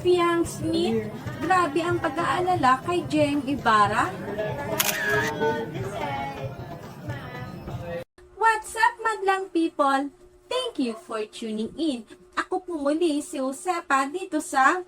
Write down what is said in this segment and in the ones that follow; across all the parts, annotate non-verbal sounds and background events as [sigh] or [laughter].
Fiang Smith, grabe ang pag-aalala kay Jem Ibarra. What's up, madlang people? Thank you for tuning in. Ako po muli si Josepa dito sa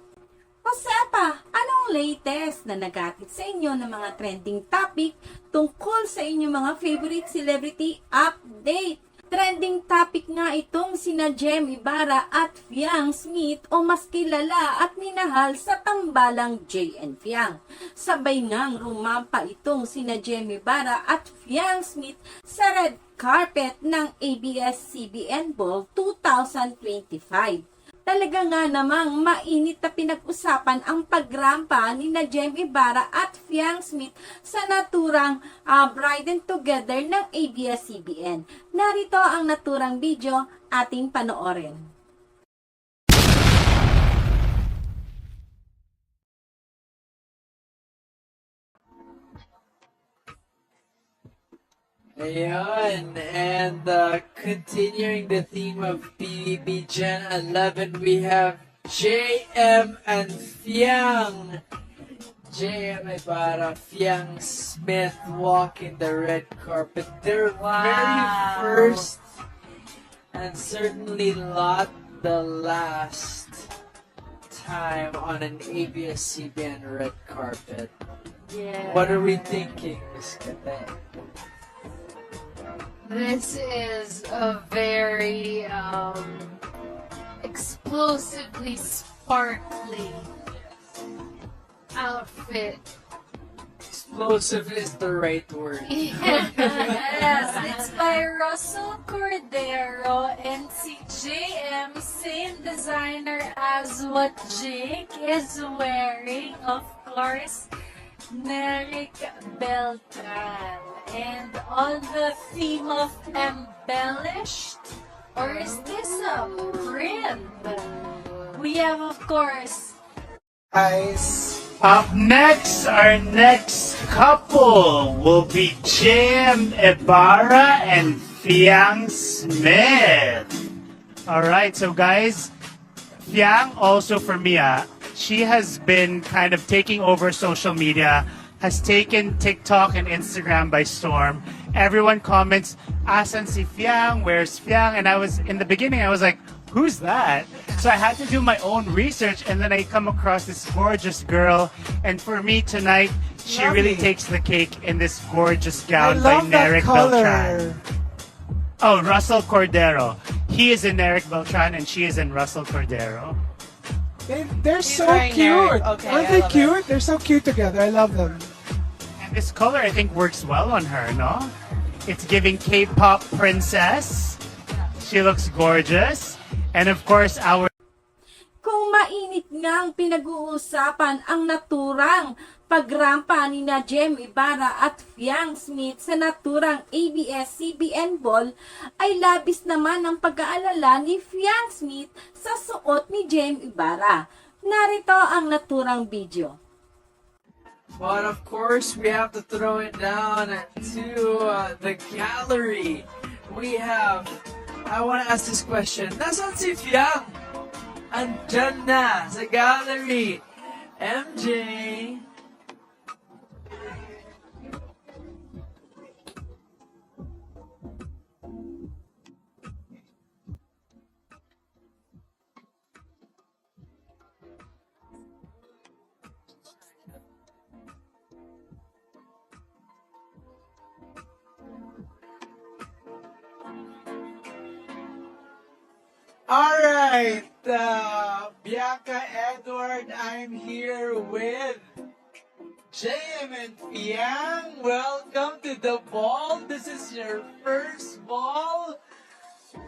Josepa, anong latest na nagatid sa inyo ng mga trending topic tungkol sa inyong mga favorite celebrity update? Trending topic nga itong sina Jem Ibarra at Fiang Smith o mas kilala at minahal sa tambalang JN Fiang. Sabay ngang rumampa itong sina Jem Ibarra at Fiang Smith sa red carpet ng ABS-CBN Ball 2025. Talaga nga namang mainit na pinag-usapan ang pagrampa ni na Jem Ibarra at Fiang Smith sa naturang ah, Bride and Together ng ABS-CBN. Narito ang naturang video ating panoorin. And uh, continuing the theme of PBB Gen 11, we have JM and Fiang. JM Ibarra, Fiang Smith walking the red carpet. Their very first and certainly not the last time on an ABS-CBN red carpet. Yeah. What are we thinking, Miss Kate? This is a very um, explosively sparkly outfit. Explosive is the right word. [laughs] yes, it's by Russell Cordero and si JM, same designer as what Jake is wearing, of course, Merrick Beltran. And on the theme of embellished, or is this a print? We have, of course, Guys, up next, our next couple will be Jim Ibarra and Fiang Smith. Alright, so guys, Fiang also for Mia, she has been kind of taking over social media, has taken TikTok and Instagram by storm. Everyone comments, Asan si Fiang? Where's Fiang? And I was, in the beginning, I was like, who's that? So I had to do my own research and then I come across this gorgeous girl. And for me tonight, she really takes the cake in this gorgeous I gown by love that Nerek color. Beltran. Oh, Russell Cordero. He is in Eric Beltran and she is in Russell Cordero. They, they're so cute. Okay, Aren't I they love it. cute? They're so cute together. I love them. This color, I think, works well on her, no? It's giving K-pop princess. She looks gorgeous. And of course, our Kung mainit nga ang pinag-uusapan ang naturang pagrampa ni na Jem Ibarra at Fiang Smith sa naturang ABS-CBN Ball, ay labis naman ang pag-aalala ni Fiang Smith sa suot ni Jem Ibarra. Narito ang naturang video. But of course, we have to throw it down to uh, the gallery. We have. I want to ask this question. Nasaan si Fiang? Andyan na sa gallery. MJ. Alright, uh, Bianca Edward, I'm here with JM and Fiang. Welcome to the ball. This is your first ball.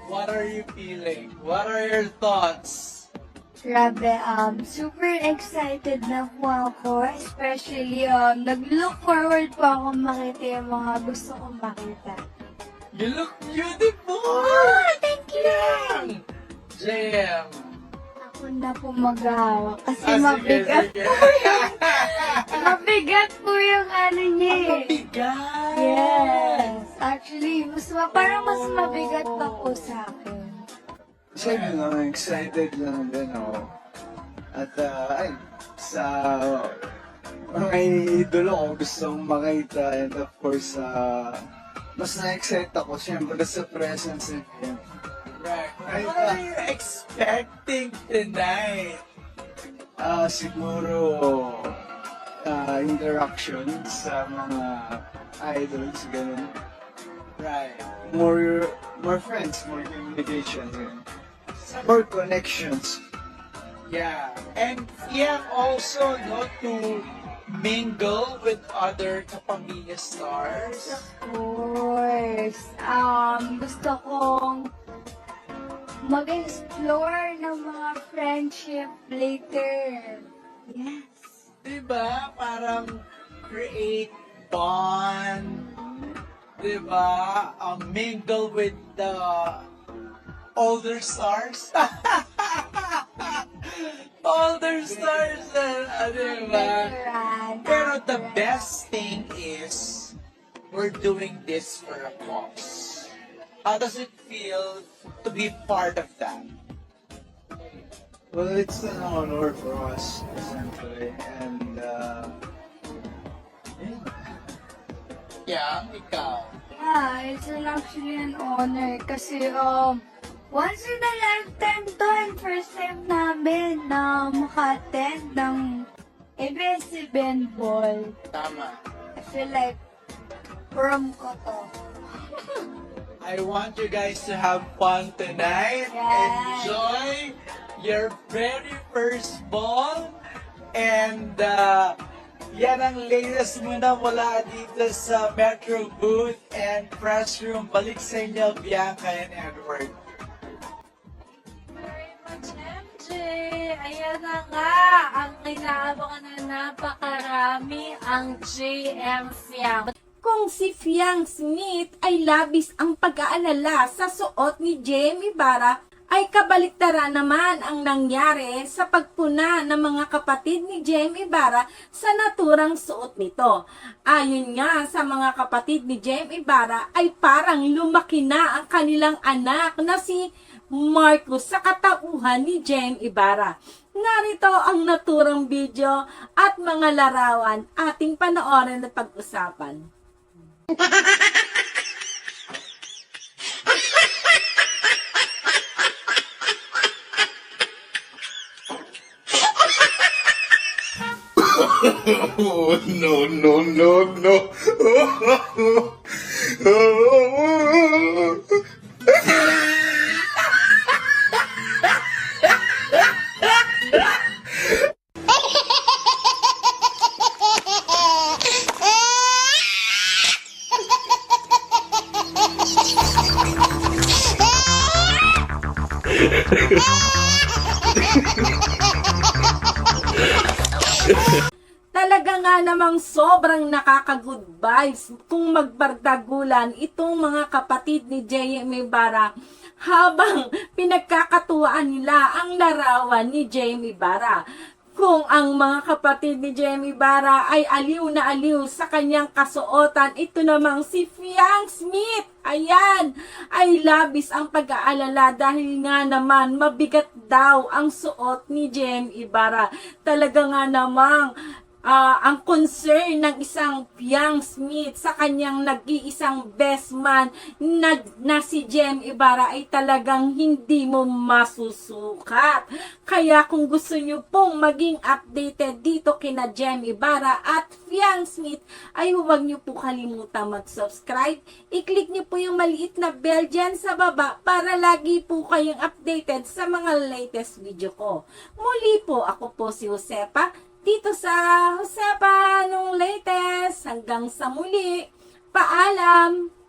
What are you feeling? What are your thoughts? Grabe, um, super excited na po ako. Especially, um, nag-look forward po ako makita yung mga gusto kong makita. You look beautiful! Oh, thank you! Fiang! JM. Ako na po maghahawak kasi Ah, sige, mabigat sige. po yung, mabigat po yung ano niya eh. Mabigat! Yes! Actually, mas, ma- parang mas mabigat pa po sa akin. Same lang, excited lang din ako. At uh, ay, sa mga idolo ko gustong makita and of course uh, mas na-excite ako syempre sa presence ni. Right. What are you expecting tonight? Ah, siguro ah, interaction sa mga idols, ganun. Right. More more friends, more communication, ganun. more connections. Yeah. And yeah, also no to mingle with other Kapamilya stars. Of course. Um, gusto kong mag-explore ng mga friendship later. Yes. Diba? Parang create bond. Diba? Um, mingle with the older stars. [laughs] older stars. Uh, diba? Pero the best thing is we're doing this for a cause. How does it feel to be part of that? Well, it's an honor for us, essentially, and uh, yeah, ikaw. Yeah, it's an actually an honor kasi um, once in a lifetime to and first time namin na maka-attend ng ABS-CBN Ball. Tama. I feel like prom ko to. [laughs] I want you guys to have fun tonight. Yes. Enjoy your very first ball. And uh, yan ang latest muna mula dito sa Metro Booth and Press Room. Balik sa inyo, Bianca and Edward. Ayan na nga, ang inaabangan na napakarami, ang JM Fiam. Kung si Fiang Smith ay labis ang pag-aalala sa suot ni Jamie Barra, ay kabaliktaran naman ang nangyari sa pagpuna ng mga kapatid ni Jamie Barra sa naturang suot nito. Ayon nga sa mga kapatid ni Jamie Barra ay parang lumaki na ang kanilang anak na si Marcos sa katauhan ni Jem Ibarra. Narito ang naturang video at mga larawan ating panoorin at pag-usapan. [laughs] Oh, no, no, no, no. [laughs] Talaga nga namang sobrang nakaka-good vibes kung magbardagulan itong mga kapatid ni Jamie Barra habang pinagkakatuwaan nila ang larawan ni Jamie Barra. Kung ang mga kapatid ni Jamie Barra ay aliw na aliw sa kanyang kasuotan, ito namang si Fiang Smith. Ayan, ay labis ang pag-aalala dahil nga naman mabigat daw ang suot ni Jamie Barra. Talaga nga namang ah, ang concern ng isang young Smith sa kanyang nag-iisang best man na, na si Jem Ibarra ay talagang hindi mo masusukat. Kaya kung gusto nyo pong maging updated dito kina Jem Ibarra at Fiang Smith ay huwag nyo po kalimutan mag-subscribe. I-click nyo po yung maliit na bell dyan sa baba para lagi po kayong updated sa mga latest video ko. Muli po, ako po si Josepa dito sa Josepa nung latest. Hanggang sa muli. Paalam!